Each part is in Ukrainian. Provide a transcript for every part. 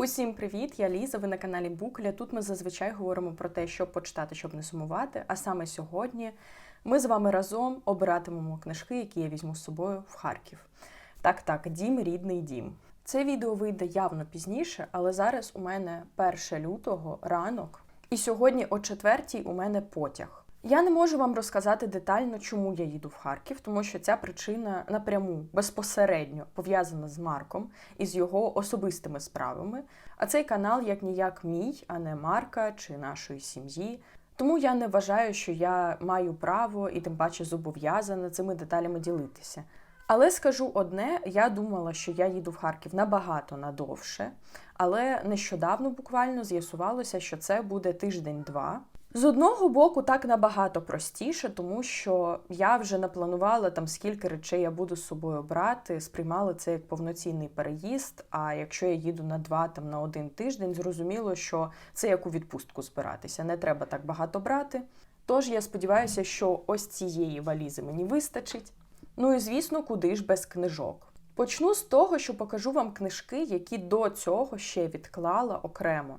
Усім привіт! Я Ліза. Ви на каналі Букля. Тут ми зазвичай говоримо про те, що почитати, щоб не сумувати. А саме сьогодні ми з вами разом обиратимемо книжки, які я візьму з собою в Харків. Так, так, дім, рідний дім. Це відео вийде явно пізніше, але зараз у мене 1 лютого ранок, і сьогодні о 4 у мене потяг. Я не можу вам розказати детально, чому я їду в Харків, тому що ця причина напряму безпосередньо пов'язана з Марком і з його особистими справами. А цей канал як ніяк мій, а не Марка чи нашої сім'ї. Тому я не вважаю, що я маю право і тим паче зобов'язана цими деталями ділитися. Але скажу одне: я думала, що я їду в Харків набагато надовше, але нещодавно буквально з'ясувалося, що це буде тиждень-два. З одного боку, так набагато простіше, тому що я вже напланувала там скільки речей я буду з собою брати, сприймала це як повноцінний переїзд. А якщо я їду на два там на один тиждень, зрозуміло, що це як у відпустку збиратися. Не треба так багато брати. Тож я сподіваюся, що ось цієї валізи мені вистачить. Ну і звісно, куди ж без книжок. Почну з того, що покажу вам книжки, які до цього ще відклала окремо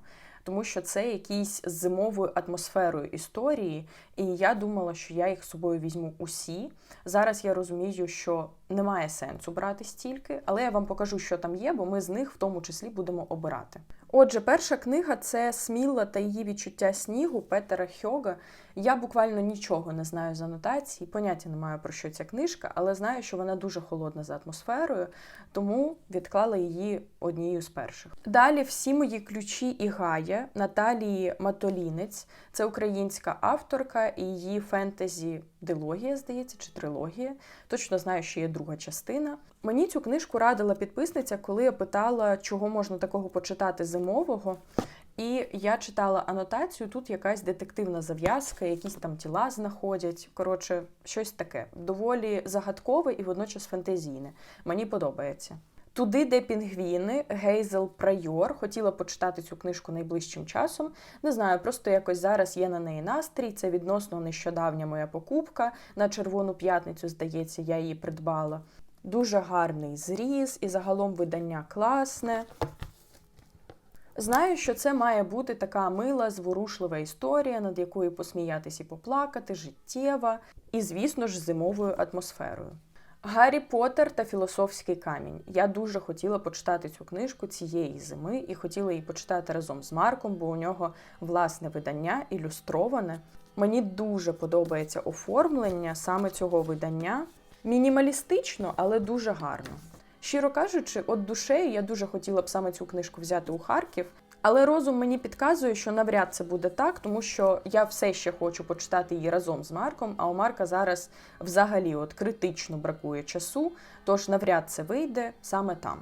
тому що це якісь зимовою атмосферою історії, і я думала, що я їх з собою візьму усі. Зараз я розумію, що немає сенсу брати стільки, але я вам покажу, що там є, бо ми з них в тому числі будемо обирати. Отже, перша книга це Сміла та її відчуття снігу Петера Хьога. Я буквально нічого не знаю з анотації, поняття не маю про що ця книжка, але знаю, що вона дуже холодна за атмосферою, тому відклала її однією з перших. Далі всі мої ключі і гая Наталії Матолінець. Це українська авторка і її фентезі дилогія, здається, чи трилогія. Точно знаю, що є друга частина. Мені цю книжку радила підписниця, коли я питала, чого можна такого почитати зимового. І я читала анотацію, тут якась детективна зав'язка, якісь там тіла знаходять. Коротше, щось таке. Доволі загадкове і водночас фентезійне. Мені подобається. Туди, де пінгвіни, Гейзел Прайор. Хотіла почитати цю книжку найближчим часом. Не знаю, просто якось зараз є на неї настрій. Це відносно нещодавня моя покупка. На Червону п'ятницю, здається, я її придбала. Дуже гарний зріз, і загалом видання класне. Знаю, що це має бути така мила, зворушлива історія, над якою посміятись і поплакати, життєва, і, звісно ж, зимовою атмосферою. Гаррі Поттер та Філософський камінь. Я дуже хотіла почитати цю книжку цієї зими і хотіла її почитати разом з Марком, бо у нього власне видання ілюстроване. Мені дуже подобається оформлення саме цього видання. Мінімалістично, але дуже гарно. Щиро кажучи, от душею я дуже хотіла б саме цю книжку взяти у Харків, але розум мені підказує, що навряд це буде так, тому що я все ще хочу почитати її разом з Марком. А у Марка зараз взагалі от критично бракує часу, тож навряд це вийде саме там.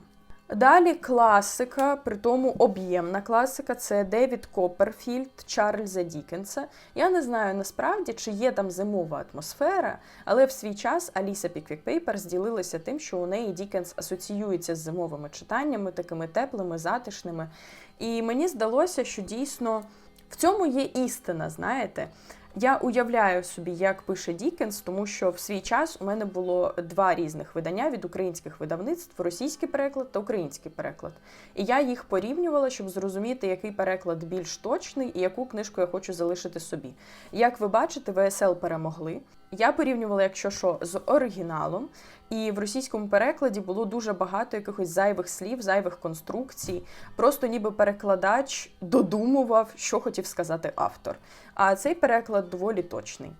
Далі класика, при тому об'ємна класика це Девід Копперфільд Чарльза Дікенса. Я не знаю насправді, чи є там зимова атмосфера, але в свій час Аліса Піквік Пейпер зділилася тим, що у неї Дікенс асоціюється з зимовими читаннями, такими теплими, затишними. І мені здалося, що дійсно в цьому є істина, знаєте. Я уявляю собі, як пише Дікенс, тому що в свій час у мене було два різних видання від українських видавництв: російський переклад та український переклад. І я їх порівнювала, щоб зрозуміти, який переклад більш точний і яку книжку я хочу залишити собі. Як ви бачите, ВСЛ перемогли. Я порівнювала, якщо що, з оригіналом, і в російському перекладі було дуже багато якихось зайвих слів, зайвих конструкцій. Просто ніби перекладач додумував, що хотів сказати автор. А цей переклад доволі точний.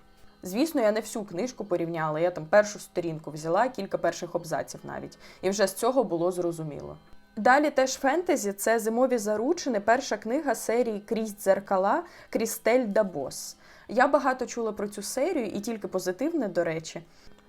Звісно, я не всю книжку порівняла, я там першу сторінку взяла, кілька перших абзаців навіть, і вже з цього було зрозуміло. Далі теж фентезі це зимові заручини, перша книга серії Крізь дзеркала Крістель Дабос. Я багато чула про цю серію і тільки позитивне, до речі.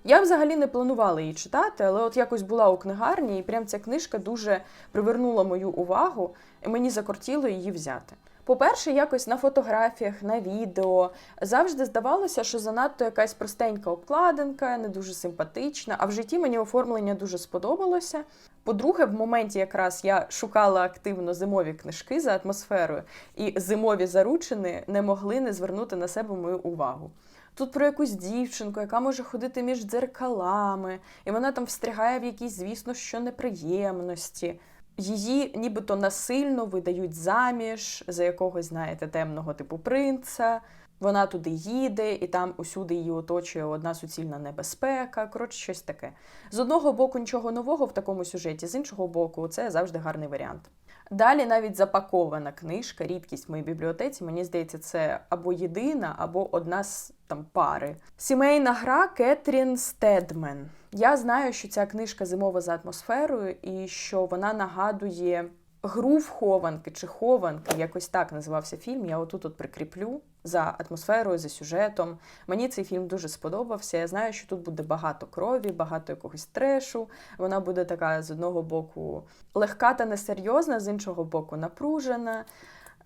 Я взагалі не планувала її читати, але от якось була у книгарні, і прям ця книжка дуже привернула мою увагу, і мені закортіло її взяти. По-перше, якось на фотографіях, на відео завжди здавалося, що занадто якась простенька обкладинка, не дуже симпатична, а в житті мені оформлення дуже сподобалося. По-друге, в моменті якраз я шукала активно зимові книжки за атмосферою, і зимові заручини не могли не звернути на себе мою увагу. Тут про якусь дівчинку, яка може ходити між дзеркалами, і вона там встрягає в якісь, звісно, що неприємності. Її нібито насильно видають заміж за якогось, знаєте, темного типу принца. Вона туди їде, і там усюди її оточує одна суцільна небезпека. Коротше, щось таке. З одного боку, нічого нового в такому сюжеті, з іншого боку, це завжди гарний варіант. Далі навіть запакована книжка, рідкість в моїй бібліотеці. Мені здається, це або єдина, або одна з там пари. Сімейна гра Кетрін Стедмен. Я знаю, що ця книжка зимова за атмосферою, і що вона нагадує гру в хованки чи хованки, якось так називався фільм. Я отут от прикріплю за атмосферою, за сюжетом. Мені цей фільм дуже сподобався. Я знаю, що тут буде багато крові, багато якогось трешу. Вона буде така з одного боку легка та несерйозна, з іншого боку, напружена.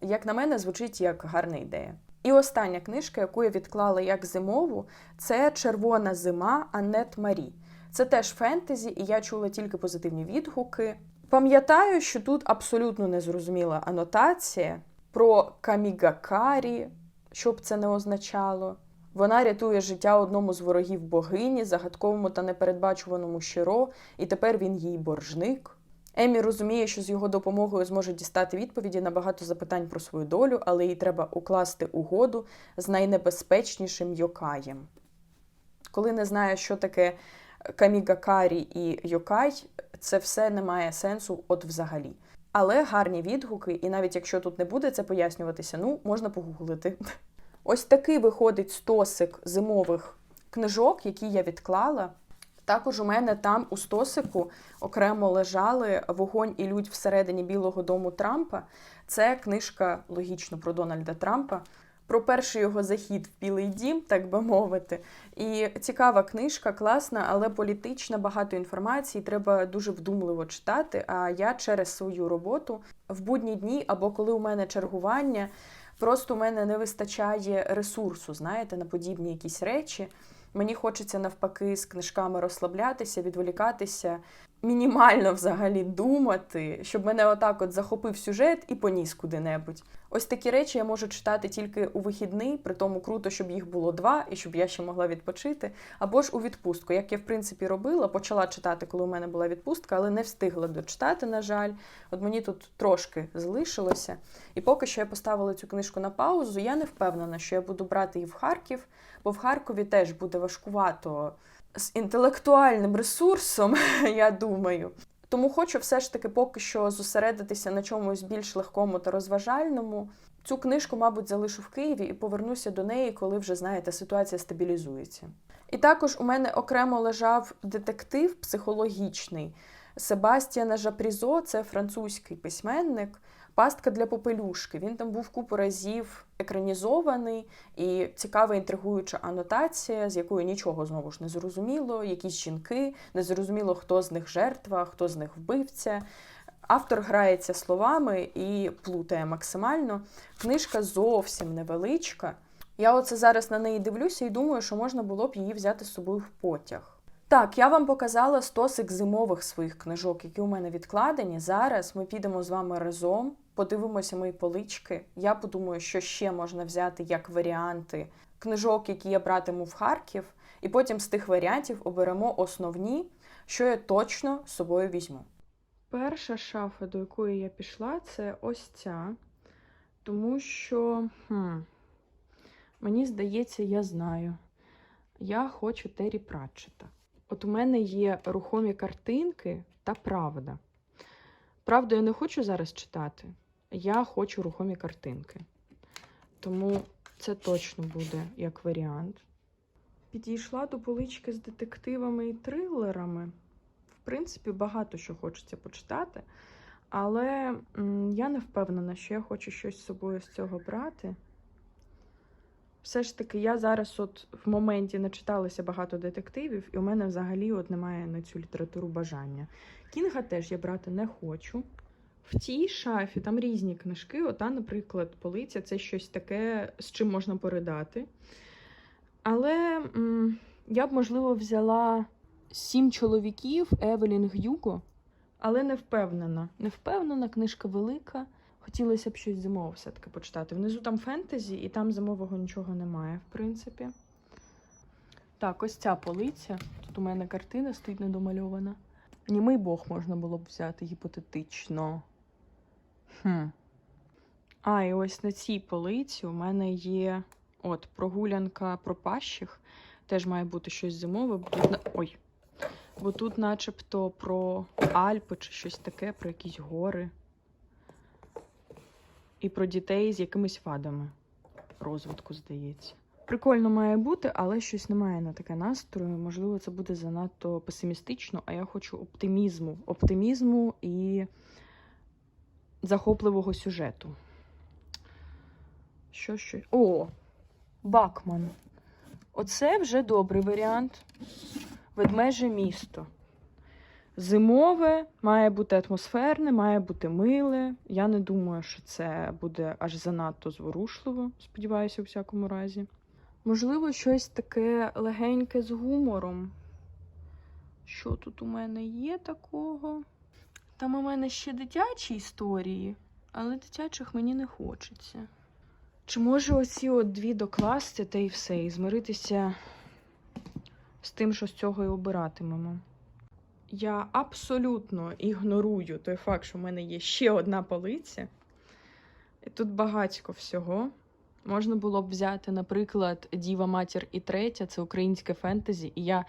Як на мене, звучить як гарна ідея. І остання книжка, яку я відклала як зимову, це Червона зима Аннет Марі. Це теж фентезі, і я чула тільки позитивні відгуки. Пам'ятаю, що тут абсолютно незрозуміла анотація про камігакарі, що б це не означало. Вона рятує життя одному з ворогів богині, загадковому та непередбачуваному щиро, і тепер він їй боржник. Емі розуміє, що з його допомогою зможе дістати відповіді на багато запитань про свою долю, але їй треба укласти угоду з найнебезпечнішим йокаєм. Коли не знає, що таке камігакарі і йокай, це все не має сенсу от взагалі. Але гарні відгуки, і навіть якщо тут не буде це пояснюватися, ну можна погуглити. Ось такий виходить стосик зимових книжок, які я відклала. Також у мене там у стосику окремо лежали Вогонь і людь всередині Білого дому Трампа. Це книжка логічно про Дональда Трампа. Про перший його захід в Білий Дім, так би мовити. І цікава книжка, класна, але політична, багато інформації. Треба дуже вдумливо читати. А я через свою роботу в будні дні або коли у мене чергування, просто у мене не вистачає ресурсу, знаєте, на подібні якісь речі. Мені хочеться навпаки з книжками розслаблятися, відволікатися, мінімально взагалі думати, щоб мене отак от захопив сюжет і поніс куди-небудь. Ось такі речі я можу читати тільки у вихідний, при тому круто, щоб їх було два і щоб я ще могла відпочити. Або ж у відпустку, як я в принципі робила, почала читати, коли у мене була відпустка, але не встигла дочитати, на жаль. От мені тут трошки залишилося. І поки що я поставила цю книжку на паузу, я не впевнена, що я буду брати її в Харків, бо в Харкові теж буде важкувато з інтелектуальним ресурсом, я думаю. Тому хочу все ж таки поки що зосередитися на чомусь більш легкому та розважальному. Цю книжку, мабуть, залишу в Києві і повернуся до неї, коли вже, знаєте, ситуація стабілізується. І також у мене окремо лежав детектив психологічний Себастьяна Жапрізо, це французький письменник. Пастка для попелюшки. Він там був купу разів екранізований і цікава інтригуюча анотація, з якою нічого знову ж не зрозуміло. Якісь жінки, не зрозуміло, хто з них жертва, хто з них вбивця. Автор грається словами і плутає максимально. Книжка зовсім невеличка. Я оце зараз на неї дивлюся і думаю, що можна було б її взяти з собою в потяг. Так, я вам показала стосик зимових своїх книжок, які у мене відкладені. Зараз ми підемо з вами разом, подивимося мої полички. Я подумаю, що ще можна взяти як варіанти книжок, які я братиму в Харків, і потім з тих варіантів оберемо основні, що я точно з собою візьму. Перша шафа, до якої я пішла, це ось ця. Тому що, хм, мені здається, я знаю. Я хочу Террі Пратчета. От у мене є рухомі картинки та правда. Правду я не хочу зараз читати. Я хочу рухомі картинки. Тому це точно буде як варіант. Підійшла до полички з детективами і трилерами. В принципі, багато що хочеться почитати, але я не впевнена, що я хочу щось з собою з цього брати. Все ж таки, я зараз от в моменті начиталася багато детективів, і у мене взагалі от немає на цю літературу бажання. Кінга теж я брати не хочу. В цій шафі там різні книжки. Ота, наприклад, полиця це щось таке, з чим можна поридати. Але м, я б, можливо, взяла сім чоловіків Евелін Гюго, але не впевнена. Не впевнена, книжка велика. Хотілося б щось зимове все-таки почитати. Внизу там фентезі, і там зимового нічого немає, в принципі. Так, ось ця полиця. Тут у мене картина стоїть недомальована. Німий Бог можна було б взяти гіпотетично. Хм. А, і ось на цій полиці у мене є от прогулянка пропащих. Теж має бути щось зимове. Бо тут, ой. Бо тут, начебто, про Альпи чи щось таке, про якісь гори. І про дітей з якимись вадами розвитку, здається. Прикольно має бути, але щось немає на таке настрою. Можливо, це буде занадто песимістично, а я хочу оптимізму. Оптимізму і захопливого сюжету. Що що? О! Бакман. Оце вже добрий варіант. Ведмеже місто. Зимове, має бути атмосферне, має бути миле. Я не думаю, що це буде аж занадто зворушливо, сподіваюся, у всякому разі. Можливо, щось таке легеньке з гумором. Що тут у мене є такого? Там у мене ще дитячі історії, але дитячих мені не хочеться. Чи може оці от дві докласти та і все, і змиритися з тим, що з цього і обиратимемо? Я абсолютно ігнорую той факт, що в мене є ще одна полиця. І тут багатько всього. Можна було б взяти, наприклад, Діва Матір і третя це українське фентезі, і я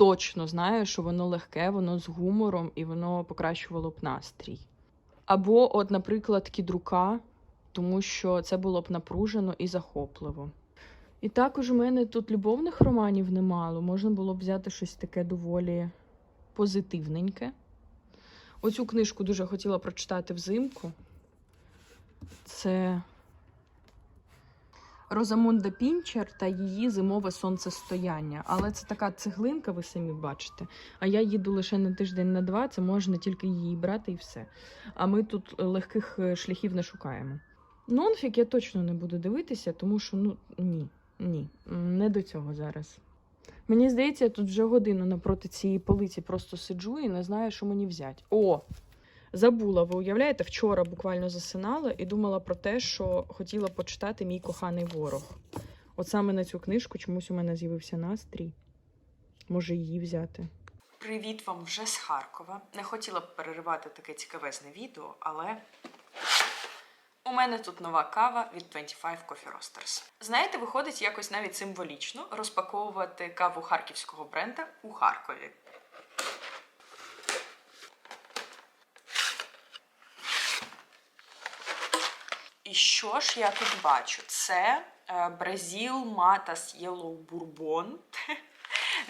точно знаю, що воно легке, воно з гумором і воно покращувало б настрій. Або, от, наприклад, кідрука, тому що це було б напружено і захопливо. І також у мене тут любовних романів немало. Можна було б взяти щось таке доволі позитивненьке. Оцю книжку дуже хотіла прочитати взимку. Це Розамунда Пінчер та її зимове сонцестояння. Але це така цеглинка, ви самі бачите. А я їду лише на тиждень на два, це можна тільки її брати і все. А ми тут легких е, шляхів не шукаємо. Нонфік я точно не буду дивитися, тому що ну ні, ні, не до цього зараз. Мені здається, я тут вже годину напроти цієї полиці просто сиджу і не знаю, що мені взяти. О! Забула, ви уявляєте, вчора буквально засинала і думала про те, що хотіла почитати мій коханий ворог. От саме на цю книжку чомусь у мене з'явився настрій. Може її взяти. Привіт вам вже з Харкова. Не хотіла б переривати таке цікавезне відео, але у мене тут нова кава від 25 Coffee Roasters. Знаєте, виходить якось навіть символічно розпаковувати каву харківського бренда у Харкові. І що ж я тут бачу? Це Brazil Матас Yellow Bourbon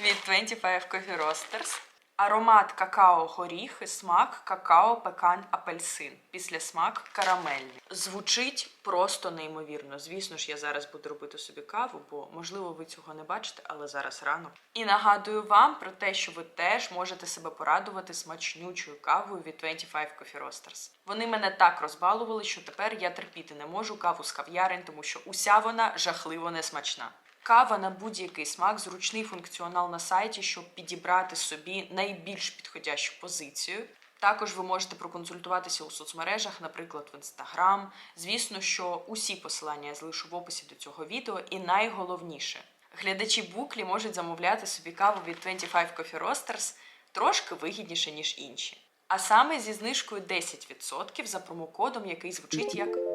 від 25 Coffee Roasters. Аромат какао горіхи, смак какао, пекан, апельсин. Після смак карамельний. Звучить просто неймовірно. Звісно ж, я зараз буду робити собі каву, бо можливо ви цього не бачите, але зараз рано. І нагадую вам про те, що ви теж можете себе порадувати смачнючою кавою від 25 Coffee Roasters. Вони мене так розбалували, що тепер я терпіти не можу каву з кав'ярень, тому що уся вона жахливо несмачна. Кава на будь-який смак, зручний функціонал на сайті, щоб підібрати собі найбільш підходящу позицію. Також ви можете проконсультуватися у соцмережах, наприклад, в Інстаграм. Звісно, що усі посилання я залишу в описі до цього відео. І найголовніше, глядачі буклі можуть замовляти собі каву від 25 Coffee Roasters трошки вигідніше, ніж інші. А саме зі знижкою 10% за промокодом, який звучить як.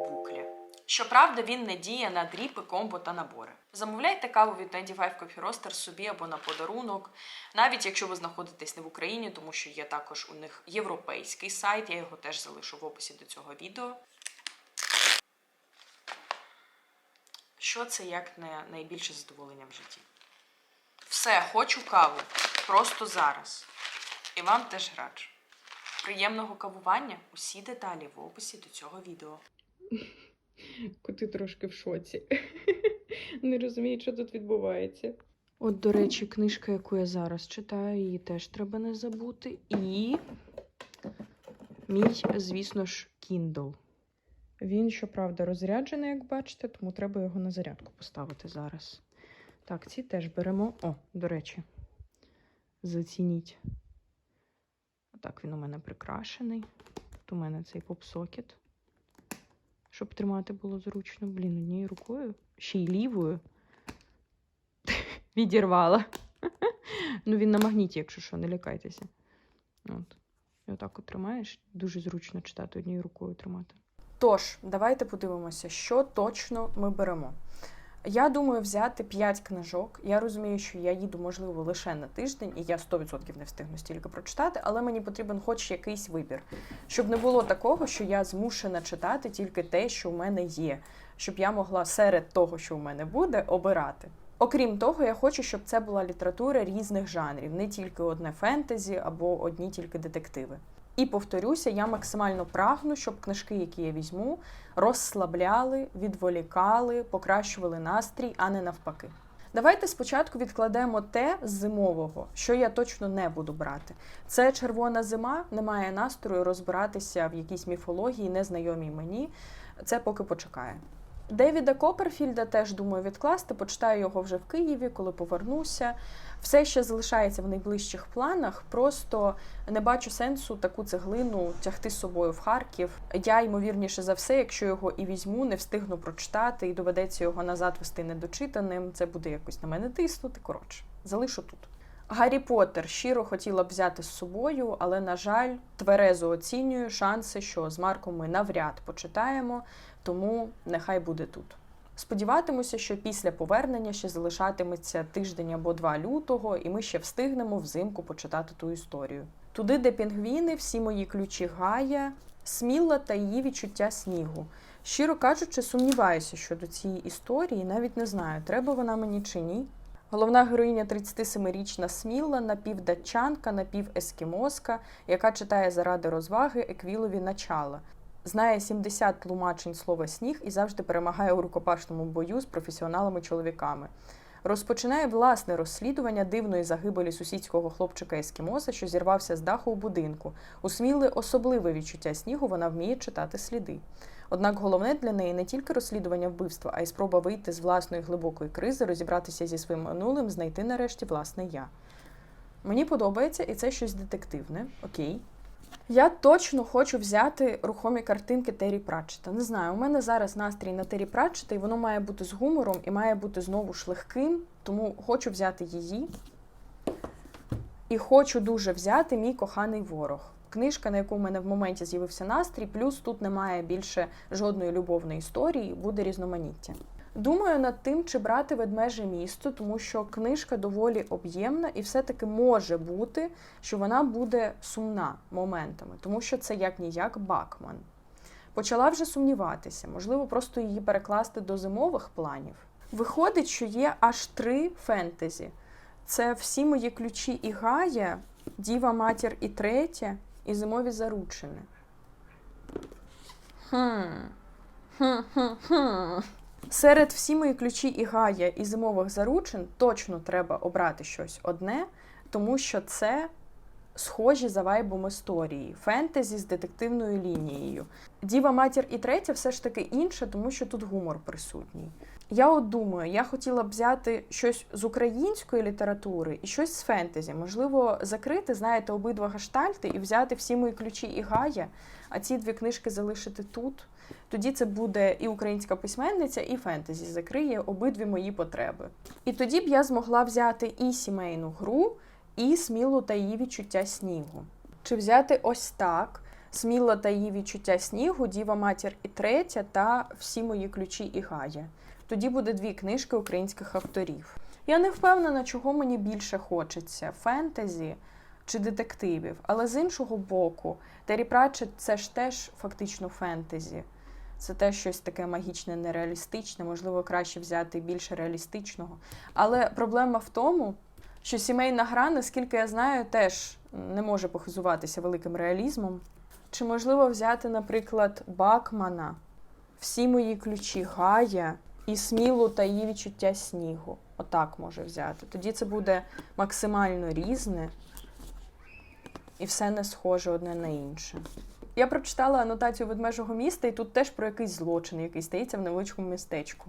Щоправда, він не діє на дріпи, комбо та набори. Замовляйте каву від 25 Coffee Roasters собі або на подарунок, навіть якщо ви знаходитесь не в Україні, тому що є також у них європейський сайт, я його теж залишу в описі до цього відео. Що це як не найбільше задоволення в житті? Все, хочу каву. Просто зараз. І вам теж раджу. Приємного кавування. Усі деталі в описі до цього відео. Коти трошки в шоці. Не розуміють, що тут відбувається. От, до речі, книжка, яку я зараз читаю, її теж треба не забути. І мій, звісно ж, Kindle. Він, щоправда, розряджений, як бачите, тому треба його на зарядку поставити зараз. Так, ці теж беремо. О, до речі, зацініть. Отак він у мене прикрашений. Тут у мене цей поп-сокет щоб тримати було зручно. Блін, однією рукою, ще й лівою. Відірвала. ну, він на магніті, якщо що, не лякайтеся. От. І отак от тримаєш, дуже зручно читати однією рукою тримати. Тож, давайте подивимося, що точно ми беремо. Я думаю взяти 5 книжок. Я розумію, що я їду, можливо, лише на тиждень, і я 100% не встигну стільки прочитати, але мені потрібен хоч якийсь вибір. Щоб не було такого, що я змушена читати тільки те, що в мене є, щоб я могла серед того, що в мене буде, обирати. Окрім того, я хочу, щоб це була література різних жанрів, не тільки одне фентезі або одні тільки детективи. І повторюся, я максимально прагну, щоб книжки, які я візьму, розслабляли, відволікали, покращували настрій, а не навпаки. Давайте спочатку відкладемо те з зимового, що я точно не буду брати. Це червона зима, немає настрою розбиратися в якійсь міфології, незнайомій мені. Це поки почекає. Девіда Копперфільда теж думаю відкласти, почитаю його вже в Києві, коли повернуся. Все ще залишається в найближчих планах, просто не бачу сенсу таку цеглину тягти з собою в Харків. Я, ймовірніше за все, якщо його і візьму, не встигну прочитати і доведеться його назад вести недочитаним. Це буде якось на мене тиснути. Коротше, залишу тут. Гаррі Поттер щиро хотіла б взяти з собою, але, на жаль, тверезо оцінюю шанси, що з Марком ми навряд почитаємо, тому нехай буде тут. Сподіватимуся, що після повернення ще залишатиметься тиждень або два лютого, і ми ще встигнемо взимку почитати ту історію. Туди, де пінгвіни, всі мої ключі Гая, Сміла та її відчуття снігу. Щиро кажучи, сумніваюся щодо цієї історії, навіть не знаю, треба вона мені чи ні. Головна героїня 37-річна Сміла, напівдатчанка, напівескімоска, яка читає заради розваги еквілові начала. Знає 70 тлумачень слова сніг і завжди перемагає у рукопашному бою з професіоналами-чоловіками. Розпочинає власне розслідування дивної загибелі сусідського хлопчика Ескімоса, що зірвався з даху у будинку. У особливе відчуття снігу, вона вміє читати сліди. Однак головне для неї не тільки розслідування вбивства, а й спроба вийти з власної глибокої кризи, розібратися зі своїм минулим, знайти нарешті власне я. Мені подобається, і це щось детективне, окей. Я точно хочу взяти рухомі картинки Террі Пратчета. Не знаю, у мене зараз настрій на Террі Пратчета, і воно має бути з гумором і має бути знову ж легким, тому хочу взяти її. І хочу дуже взяти мій коханий ворог. Книжка, на яку в мене в моменті з'явився настрій, плюс тут немає більше жодної любовної історії, буде різноманіття. Думаю над тим, чи брати ведмеже місто, тому що книжка доволі об'ємна, і все-таки може бути, що вона буде сумна моментами, тому що це як ніяк Бакман. Почала вже сумніватися, можливо, просто її перекласти до зимових планів. Виходить, що є аж три фентезі: це всі мої ключі і Гая, Діва Матір і третє, і зимові заручини. Хм. Хм-хм-хм. Серед всі мої ключі і Гая і зимових заручин точно треба обрати щось одне, тому що це схожі за вайбом історії, фентезі з детективною лінією. Діва матір і третя все ж таки інше, тому що тут гумор присутній. Я от думаю, я хотіла б взяти щось з української літератури і щось з фентезі. Можливо, закрити, знаєте, обидва гаштальти і взяти всі мої ключі і Гая, а ці дві книжки залишити тут. Тоді це буде і українська письменниця, і фентезі закриє обидві мої потреби. І тоді б я змогла взяти і сімейну гру, і смілу та її відчуття снігу. Чи взяти ось так: сміла та її відчуття снігу, Діва матір і третя та всі мої ключі і Гая. Тоді буде дві книжки українських авторів. Я не впевнена, чого мені більше хочеться фентезі чи детективів, але з іншого боку, Террі Пратчет – це ж теж фактично фентезі. Це теж щось таке магічне, нереалістичне, можливо, краще взяти більше реалістичного. Але проблема в тому, що сімейна гра, наскільки я знаю, теж не може похизуватися великим реалізмом. Чи можливо взяти, наприклад, Бакмана, всі мої ключі Гая і смілу та її відчуття снігу? Отак може взяти. Тоді це буде максимально різне і все не схоже одне на інше. Я прочитала анотацію ведмежого міста, і тут теж про якийсь злочин, який стається в невеличкому містечку.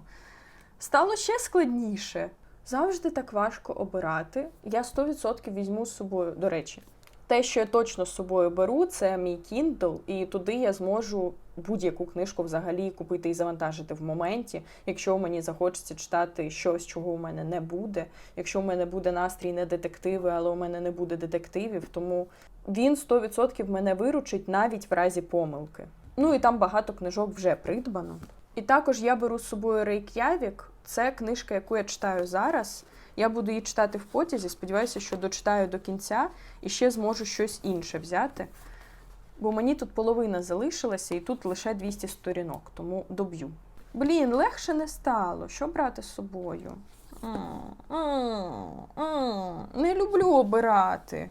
Стало ще складніше. Завжди так важко обирати. Я 100% візьму з собою, до речі. Те, що я точно з собою беру, це мій Kindle, і туди я зможу будь-яку книжку взагалі купити і завантажити в моменті, якщо мені захочеться читати щось, чого у мене не буде. Якщо у мене буде настрій не детективи, але у мене не буде детективів, тому Він 100% мене виручить навіть в разі помилки. Ну і там багато книжок вже придбано. І також я беру з собою Рейк'явік. Це книжка, яку я читаю зараз. Я буду її читати в потязі. Сподіваюся, що дочитаю до кінця і ще зможу щось інше взяти. Бо мені тут половина залишилася, і тут лише 200 сторінок, тому доб'ю. Блін, легше не стало. Що брати з собою? Не люблю обирати.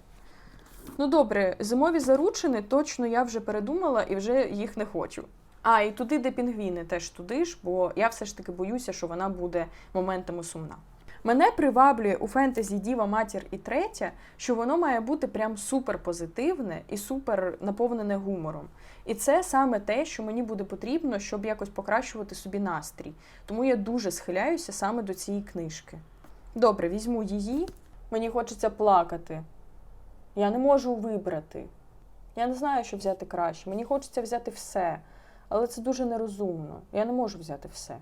Ну добре, зимові заручини точно я вже передумала і вже їх не хочу. А, і туди, де пінгвіни, теж туди ж, бо я все ж таки боюся, що вона буде моментами сумна. Мене приваблює у фентезі Діва, матір і третя, що воно має бути прям супер позитивне і супер наповнене гумором. І це саме те, що мені буде потрібно, щоб якось покращувати собі настрій. Тому я дуже схиляюся саме до цієї книжки. Добре, візьму її. Мені хочеться плакати. Я не можу вибрати. Я не знаю, що взяти краще. Мені хочеться взяти все, але це дуже нерозумно. Я не можу взяти все.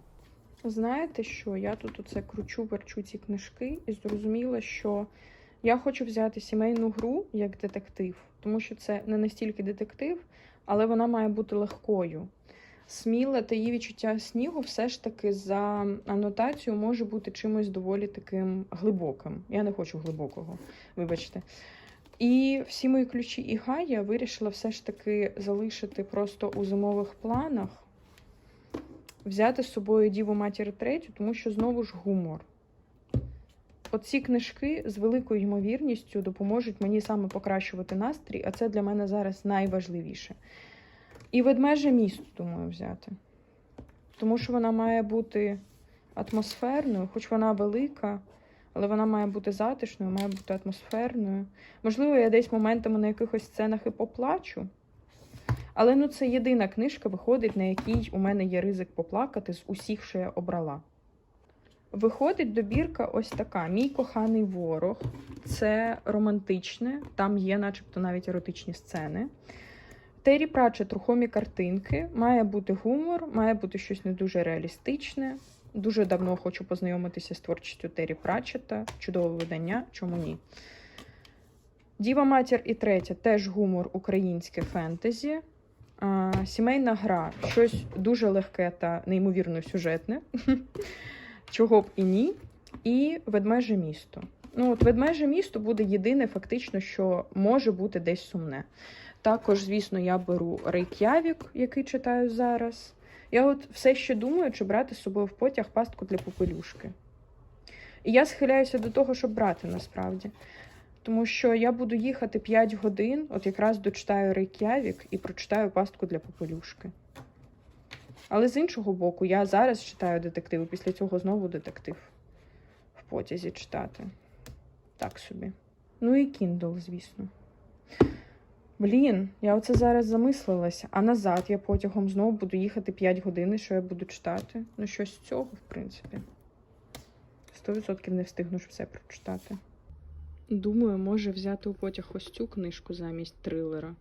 Знаєте що? Я тут оце кручу, верчу ці книжки і зрозуміла, що я хочу взяти сімейну гру як детектив, тому що це не настільки детектив, але вона має бути легкою. Сміла та її відчуття снігу все ж таки за анотацію може бути чимось доволі таким глибоким. Я не хочу глибокого, вибачте. І всі мої ключі і гай я вирішила все ж таки залишити просто у зимових планах, взяти з собою Діву Матір третю, тому що знову ж гумор. Оці книжки з великою ймовірністю допоможуть мені саме покращувати настрій, а це для мене зараз найважливіше. І ведмеже місто, думаю, взяти. Тому що вона має бути атмосферною, хоч вона велика, але вона має бути затишною, має бути атмосферною. Можливо, я десь моментами на якихось сценах і поплачу. Але ну це єдина книжка, виходить, на якій у мене є ризик поплакати з усіх, що я обрала. Виходить добірка ось така: Мій коханий ворог. Це романтичне, там є, начебто, навіть еротичні сцени. Террі Пратчет, рухомі картинки. Має бути гумор, має бути щось не дуже реалістичне. Дуже давно хочу познайомитися з творчістю Террі Пратчета. Чудове видання, чому ні. Діва Матір і третя теж гумор українське фентезі. А, сімейна гра щось дуже легке та неймовірно сюжетне. Чого б і ні. І ведмеже місто. Ну, от ведмеже місто буде єдине, фактично, що може бути десь сумне. Також, звісно, я беру Рейк'явік, який читаю зараз. Я от все ще думаю, чи брати з собою в потяг пастку для попелюшки. І я схиляюся до того, щоб брати насправді. Тому що я буду їхати 5 годин, от якраз дочитаю Рейк'явік і прочитаю пастку для попелюшки. Але з іншого боку, я зараз читаю детективи, після цього знову детектив в потязі читати. Так собі. Ну і Kindle, звісно. Блін, я оце зараз замислилася, а назад я потягом знову буду їхати 5 годин, і що я буду читати. Ну, щось з цього, в принципі. 100% не встигну ж все прочитати. Думаю, може взяти у потяг ось цю книжку замість трилера.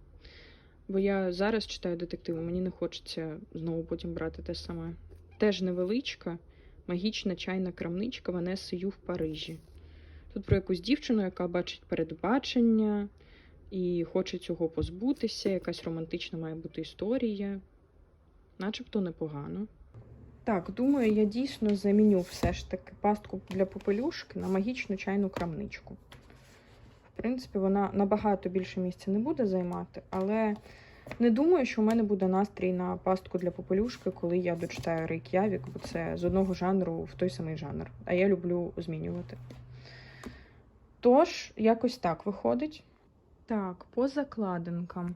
Бо я зараз читаю детективи, мені не хочеться знову потім брати те саме. Теж невеличка, магічна чайна крамничка Ванеси Ю в Парижі. Тут про якусь дівчину, яка бачить передбачення і хоче цього позбутися. Якась романтична має бути історія. Начебто непогано. Так, думаю, я дійсно заміню все ж таки пастку для попелюшки на магічну чайну крамничку. В принципі, вона набагато більше місця не буде займати, але не думаю, що у мене буде настрій на пастку для попелюшки, коли я дочитаю Рейк'явік, бо це з одного жанру в той самий жанр. А я люблю змінювати. Тож, якось так виходить. Так, по закладинкам.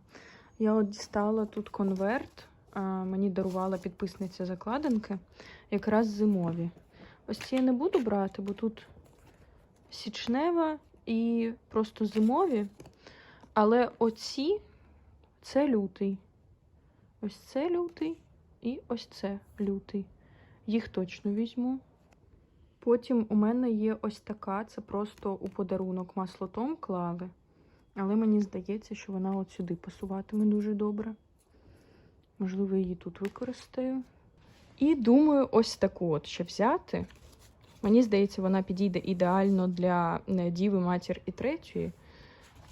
Я от дістала тут конверт. Мені дарувала підписниця закладинки, якраз зимові. Ось ці я не буду брати, бо тут січнева і просто зимові. Але оці це лютий. Ось це лютий і ось це лютий. Їх точно візьму. Потім у мене є ось така, це просто у подарунок маслотом клали. Але мені здається, що вона от сюди пасуватиме дуже добре. Можливо, її тут використаю. І думаю, ось таку от ще взяти. Мені здається, вона підійде ідеально для е, Діви, матір і третьої.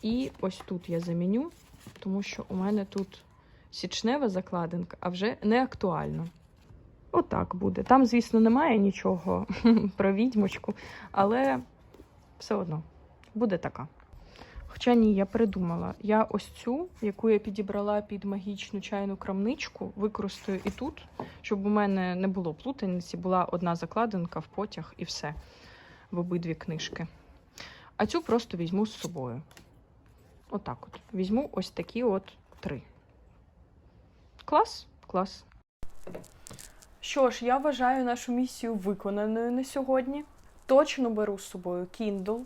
І ось тут я заміню, тому що у мене тут січнева закладинка, а вже не актуально. Отак буде. Там, звісно, немає нічого про відьмочку, але все одно буде така. Хоча ні, я придумала. Я ось цю, яку я підібрала під магічну чайну крамничку, використаю і тут, щоб у мене не було плутаниці, була одна закладинка в потяг і все в обидві книжки. А цю просто візьму з собою. Отак от. Візьму ось такі от три. Клас? Клас. Що ж, я вважаю нашу місію виконаною на сьогодні. Точно беру з собою Kindle.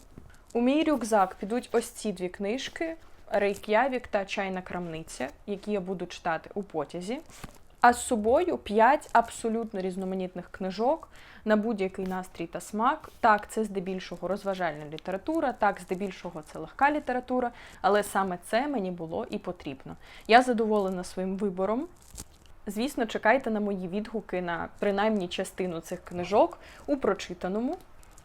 У мій рюкзак підуть ось ці дві книжки: Рейк'явік та Чайна крамниця, які я буду читати у потязі. А з собою 5 абсолютно різноманітних книжок на будь-який настрій та смак. Так, це здебільшого розважальна література, так, здебільшого це легка література, але саме це мені було і потрібно. Я задоволена своїм вибором. Звісно, чекайте на мої відгуки на принаймні частину цих книжок у прочитаному.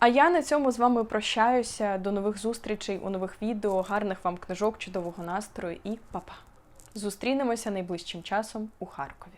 А я на цьому з вами прощаюся. До нових зустрічей у нових відео, гарних вам книжок, чудового настрою і па-па! Зустрінемося найближчим часом у Харкові.